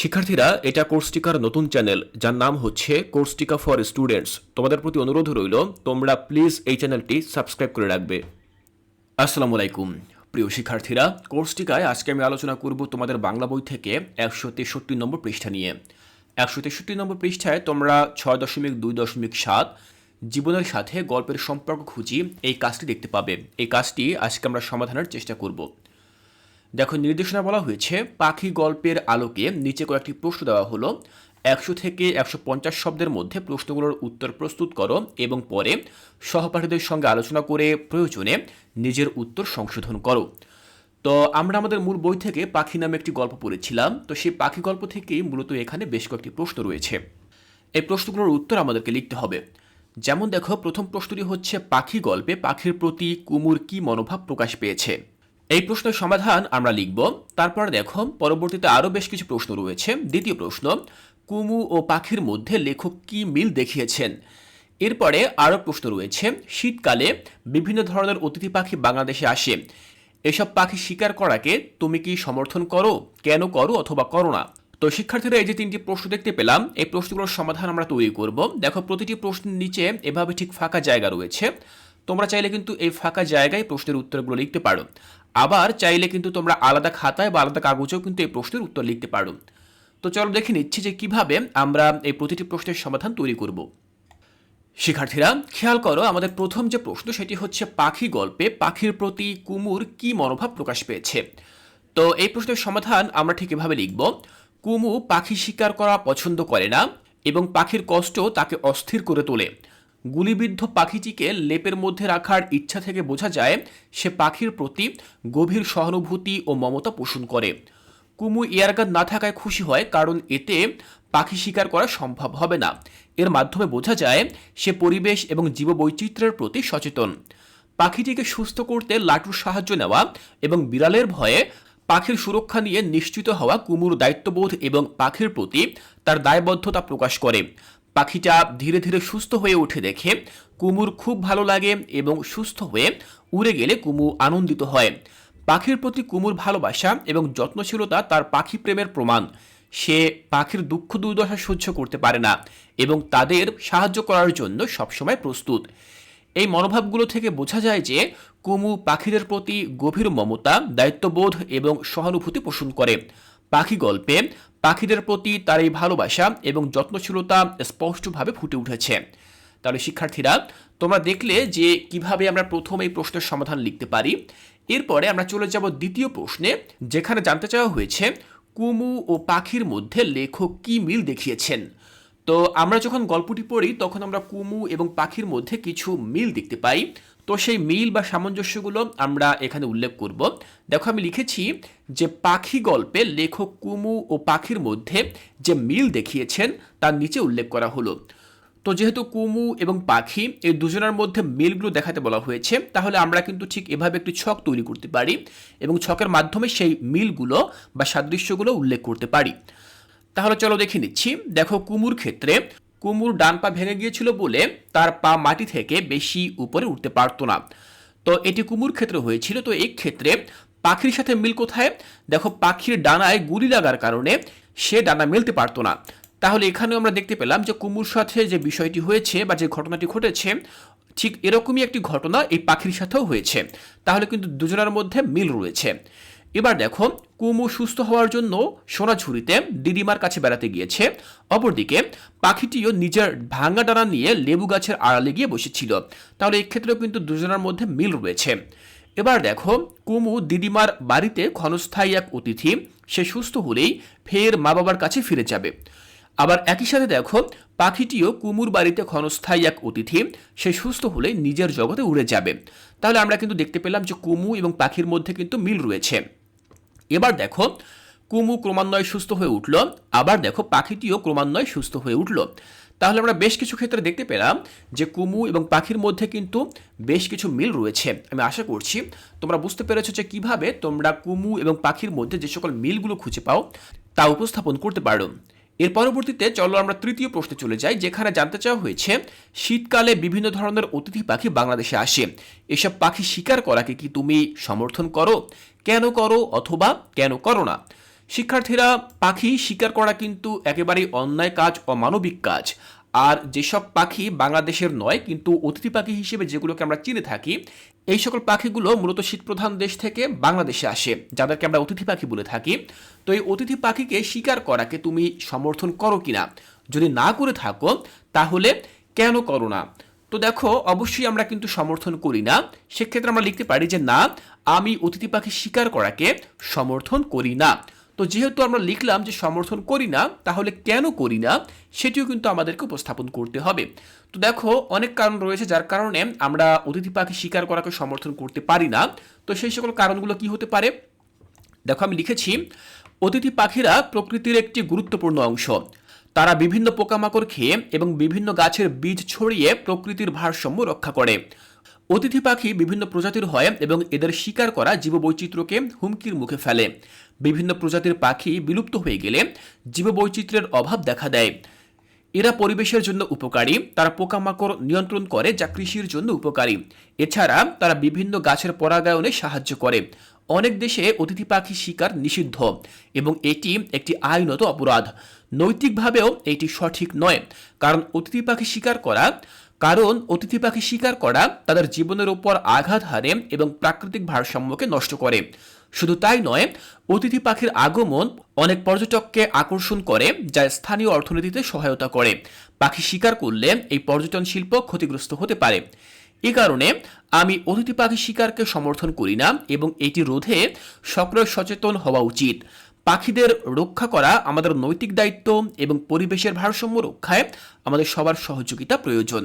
শিক্ষার্থীরা এটা কোর্সটিকার নতুন চ্যানেল যার নাম হচ্ছে কোর্সটিকা ফর স্টুডেন্টস তোমাদের প্রতি অনুরোধ রইল, তোমরা প্লিজ এই চ্যানেলটি সাবস্ক্রাইব করে রাখবে। আসসালামু আলাইকুম। প্রিয় শিক্ষার্থীরা কোর্সটিকায় আজকে আমি আলোচনা করব তোমাদের বাংলা বই থেকে একশো তেষট্টি নম্বর পৃষ্ঠা নিয়ে। একশো তেষট্টি নম্বর পৃষ্ঠায় তোমরা ছয় দশমিক দুই দশমিক সাত জীবনের সাথে গল্পের সম্পর্ক খুঁজি এই কাজটি দেখতে পাবে। এই কাজটি আজকে আমরা সমাধানের চেষ্টা করব। দেখো, নির্দেশনা বলা হয়েছে, পাখি গল্পের আলোকে নিচে কয়েকটি প্রশ্ন দেওয়া হলো, একশো থেকে একশো পঞ্চাশ শব্দের মধ্যে প্রশ্নগুলোর উত্তর প্রস্তুত করো এবং পরে সহপাঠীদের সঙ্গে আলোচনা করে প্রয়োজনে নিজের উত্তর সংশোধন করো। তো আমরা আমাদের মূল বই থেকে পাখি নামে একটি গল্প পড়েছিলাম, তো সেই পাখি গল্প থেকেই মূলত এখানে বেশ কয়েকটি প্রশ্ন রয়েছে। এই প্রশ্নগুলোর উত্তর আমাদেরকে লিখতে হবে। যেমন দেখো, প্রথম প্রশ্নটি হচ্ছে, পাখি গল্পে পাখির প্রতি কুমুর কি মনোভাব প্রকাশ পেয়েছে? এই প্রশ্নের সমাধান আমরা লিখব। তারপর দেখো, পরবর্তীতে আরও বেশ কিছু প্রশ্ন রয়েছে। দ্বিতীয় প্রশ্ন, কুমু ও পাখির মধ্যে লেখক কি মিল দেখিয়েছেন? এরপরে আরও প্রশ্ন রয়েছে, শীতকালে বিভিন্ন ধরনের অতিথি পাখি বাংলাদেশে আসে। এসব পাখি শিকার করাকে তুমি কি সমর্থন করো? কেন করো অথবা করো না? তো শিক্ষার্থীরা এই যে তিনটি প্রশ্ন দেখতে পেলাম, এই প্রশ্নগুলোর সমাধান আমরা তৈরি করব। দেখো, প্রতিটি প্রশ্নের নিচে এভাবে ঠিক ফাঁকা জায়গা রয়েছে। তোমরা চাইলে কিন্তু এই ফাঁকা জায়গায় প্রশ্নের উত্তরগুলো লিখতে পারো। আবার চাইলে কিন্তু তোমরা আলাদা খাতায় বা আলাদা কাগজেও কিন্তু এই প্রশ্নের উত্তর লিখতে পারো। তো চলো দেখে নিচ্ছি যে কীভাবে আমরা এই প্রতিটি প্রশ্নের সমাধান তৈরি করব। শিক্ষার্থীরা, খেয়াল করো আমাদের প্রথম যে প্রশ্ন সেটি হচ্ছে পাখি গল্পে পাখির প্রতি কুমুর কি মনোভাব প্রকাশ পেয়েছে। তো এই প্রশ্নের সমাধান আমরা ঠিক এভাবে লিখব। কুমু পাখি শিকার করা পছন্দ করে না এবং পাখির কষ্ট তাকে অস্থির করে তোলে। গুলিবিদ্ধ পাখিটিকে লেপের মধ্যে রাখার ইচ্ছা থেকে বোঝা যায়, সে পাখির প্রতি গভীর সহানুভূতি ও মমতা পোষণ করে। কুমু এয়ারগান না থাকায় খুশি হয়, কারণ এতে পাখি শিকার করা সম্ভব হবে না। এর মাধ্যমে বোঝা যায়, সে পরিবেশ এবং জীববৈচিত্র্যের প্রতি সচেতন। পাখিটিকে সুস্থ করতে লাটুর সাহায্য নেওয়া এবং বিড়ালের ভয়ে পাখির সুরক্ষা নিয়ে নিশ্চিত হওয়া কুমুর দায়িত্ববোধ এবং পাখির প্রতি তার দায়বদ্ধতা প্রকাশ করে। পাখিটা ধীরে ধীরে সুস্থ হয়ে উঠে দেখে কুমুর খুব ভালো লাগে এবং সুস্থ হয়ে উড়ে গেলে কুমু আনন্দিত হয়। পাখির প্রতি কুমুর ভালোবাসা এবং যত্নশীলতা তার পাখি প্রেমের প্রমাণ। সে পাখির দুঃখ দুর্দশা সহ্য করতে পারে না এবং তাদের সাহায্য করার জন্য সবসময় প্রস্তুত। এই মনোভাবগুলো থেকে বোঝা যায় যে কুমু পাখিদের প্রতি গভীর মমতা, দায়িত্ববোধ এবং সহানুভূতি পোষণ করে। পাখি গল্পে পাখিদের প্রতি তার এই ভালোবাসা এবং যত্নশীলতা স্পষ্টভাবে ফুটে উঠেছে। তাহলে শিক্ষার্থীরা, তোমরা দেখলে যে কীভাবে আমরা প্রথম এই প্রশ্নের সমাধান লিখতে পারি। এরপরে আমরা চলে যাব দ্বিতীয় প্রশ্নে, যেখানে জানতে চাওয়া হয়েছে, কুমু ও পাখির মধ্যে লেখক কি মিল দেখিয়েছেন? তো আমরা যখন গল্পটি পড়ি, তখন আমরা কুমু এবং পাখির মধ্যে কিছু মিল দেখতে পাই। তো সেই মিল বা সামঞ্জস্যগুলো আমরা এখানে উল্লেখ করব। দেখো আমি লিখেছি যে পাখি গল্পে লেখক কুমু ও পাখির মধ্যে যে মিল দেখিয়েছেন, তার নিচে উল্লেখ করা হলো। তো যেহেতু কুমু এবং পাখি এই দুজনের মধ্যে মিলগুলো দেখাতে বলা হয়েছে, তাহলে আমরা কিন্তু ঠিক এভাবে একটি ছক তৈরি করতে পারি এবং ছকের মাধ্যমে সেই মিলগুলো বা সাদৃশ্যগুলো উল্লেখ করতে পারি। তাহলে চলো দেখে নিচ্ছি। দেখো কুমুর ক্ষেত্রে কুমুর ডান পা ভেঙে গিয়েছিল বলে তার পা মাটি থেকে বেশি উপরে উঠতে পারতো না। তো এটি কুমুর ক্ষেত্রে হয়েছিল। তো এই ক্ষেত্রে পাখির সাথে মিল কোথায়? দেখো, পাখির ডানায় গুলি লাগার কারণে সে ডানা মেলতে পারতো না। তাহলে এখানে আমরা দেখতে পেলাম যে কুমুর সাথে যে বিষয়টি হয়েছে বা যে ঘটনাটি ঘটেছে, ঠিক এরকমই একটি ঘটনা এই পাখির সাথেও হয়েছে। তাহলে কিন্তু দুজনের মধ্যে মিল রয়েছে। এবার দেখো, কুমু সুস্থ হওয়ার জন্য সোনাঝুরিতে দিদিমার কাছে বেড়াতে গিয়েছে। অপরদিকে, পাখিটিও নিজের ভাঙা ডানা নিয়ে লেবু গাছের আড়ালে গিয়ে বসেছিল। তাহলে এক্ষেত্রেও কিন্তু দুজনের মধ্যে মিল রয়েছে। এবার দেখো, কুমু দিদিমার বাড়িতে ক্ষণস্থায়ী এক অতিথি, সে সুস্থ হলেই ফের মা বাবার কাছে ফিরে যাবে। আবার একই সাথে দেখো, পাখিটিও কুমুর বাড়িতে ক্ষণস্থায়ী এক অতিথি, সে সুস্থ হলে নিজের জগতে উড়ে যাবে। তাহলে আমরা কিন্তু দেখতে পেলাম যে কুমু এবং পাখির মধ্যে কিন্তু মিল রয়েছে। এবার দেখো, কুমু ক্রমান্বয়ে সুস্থ হয়ে উঠল, আবার দেখো, পাখিটিও ক্রমান্বয়ে সুস্থ হয়ে উঠল। তাহলে আমরা বেশ কিছু ক্ষেত্রে দেখতে পেলাম যে কুমু এবং পাখির মধ্যে কিন্তু বেশ কিছু মিল রয়েছে, আমি আশা করছি। তোমরা বুঝতে পেরেছ যে কীভাবে তোমরা কুমু এবং পাখির মধ্যে যে সকল মিলগুলো খুঁজে পাও, তা উপস্থাপন করতে পারো। এর পরবর্তীতে চলো আমরা তৃতীয় প্রশ্নে চলে যাই, যেখানে জানতে চাওয়া হয়েছে, শীতকালে বিভিন্ন ধরনের অতিথি পাখি বাংলাদেশে আসে। এসব পাখি শিকার করাকে কি তুমি সমর্থন করো? কেন করো অথবা কেন করো না? শিক্ষার্থীরা পাখি শিকার করা কিন্তু একেবারেই অন্যায় কাজ, অমানবিক কাজ। আর যেসব পাখি বাংলাদেশের নয়, কিন্তু অতিথি পাখি হিসেবে যেগুলোকে আমরা চিনে থাকি, এই সকল পাখিগুলো মূলত শীতপ্রধান দেশ থেকে বাংলাদেশে আসে, যাদেরকে আমরা অতিথি পাখি বলে থাকি। তো এই অতিথি পাখিকে শিকার করাকে তুমি সমর্থন করো কিনা? যদি না করে থাকো, তাহলে কেন করো না? তো দেখো, অবশ্যই আমরা কিন্তু সমর্থন করি না। সেক্ষেত্রে আমরা লিখতে পারি যে, না, আমি অতিথি পাখি শিকার করাকে সমর্থন করি না। তো যেহেতু আমরা লিখলাম যে সমর্থন করি না, তাহলে কেন করি না, সেটিও কিন্তু আমাদেরকে উপস্থাপন করতে হবে। তো দেখো, অনেক কারণ রয়েছে যার কারণে আমরা অতিথি পাখি শিকার করাকে সমর্থন করতে পারি না। তো সেই সকল কারণগুলো কি হতে পারে? দেখো, আমি লিখেছি, অতিথি পাখিরা প্রকৃতির একটি গুরুত্বপূর্ণ অংশ। তারা বিভিন্ন পোকামাকড় খেয়ে এবং বিভিন্ন গাছের বীজ ছড়িয়ে প্রকৃতির ভারসাম্য রক্ষা করে। অতিথি পাখি বিভিন্ন প্রজাতির হয় এবং এদের শিকার করা জীববৈচিত্র্যকে হুমকির মুখে ফেলে। বিভিন্ন প্রজাতির পাখি বিলুপ্ত হয়ে গেলে জীববৈচিত্র্যের অভাব দেখা দেয়। এরা পরিবেশের জন্য উপকারী, তারা পোকামাকড় নিয়ন্ত্রণ করে যা কৃষির জন্য উপকারী। এছাড়া তারা বিভিন্ন গাছের পরাগায়নে সাহায্য করে। অনেক দেশে অতিথি পাখি শিকার নিষিদ্ধ এবং এটি একটি আইনত অপরাধ। নৈতিকভাবেও এটি সঠিক নয়, কারণ অতিথি পাখি শিকার করা কারণ অতিথি পাখি শিকার করা তাদের জীবনের উপর আঘাত হারে এবং প্রাকৃতিক ভারসাম্যকে নষ্ট করে। শুধু তাই নয়, অতিথি পাখির আগমন অনেক পর্যটককে আকর্ষণ করে, যা স্থানীয় অর্থনীতিতে সহায়তা করে। পাখি শিকার করলে এই পর্যটন শিল্প ক্ষতিগ্রস্ত হতে পারে। এ কারণে আমি অতিথি পাখি শিকারকে সমর্থন করি না এবং এটি রোধে সক্রিয় সচেতন হওয়া উচিত। পাখিদের রক্ষা করা আমাদের নৈতিক দায়িত্ব এবং পরিবেশের ভারসাম্য রক্ষায় আমাদের সবার সহযোগিতা প্রয়োজন।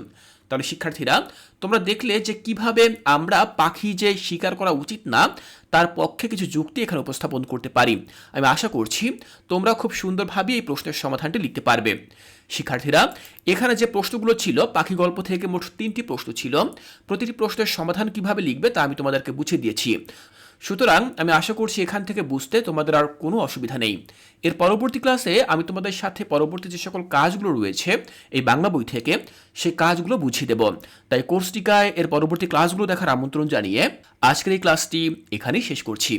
তাহলে শিক্ষার্থীরা, তোমরা দেখলে যে কীভাবে আমরা পাখি যে শিকার করা উচিত না, তার পক্ষে কিছু যুক্তি এখানে উপস্থাপন করতে পারি। আমি আশা করছি তোমরা খুব সুন্দরভাবে এই প্রশ্নের সমাধানটি লিখতে পারবে। শিক্ষার্থীরা, এখানে যে প্রশ্নগুলো ছিল, পাখি গল্প থেকে মোট তিনটি প্রশ্ন ছিল। প্রতিটি প্রশ্নের সমাধান কীভাবে লিখবে তা আমি তোমাদেরকে বুঝিয়ে দিয়েছি। সুতরাং আমি আশা করছি এখান থেকে বুঝতে তোমাদের আর কোনো অসুবিধা নেই। এর পরবর্তী ক্লাসে আমি তোমাদের সাথে পরবর্তী যে সকল কাজগুলো রয়েছে এই বাংলা বই থেকে সেই কাজগুলো বুঝিয়ে দেব। তাই কোর্সটিকায় এর পরবর্তী ক্লাসগুলো দেখার আমন্ত্রণ জানিয়ে আজকের এই ক্লাসটি এখানেই শেষ করছি।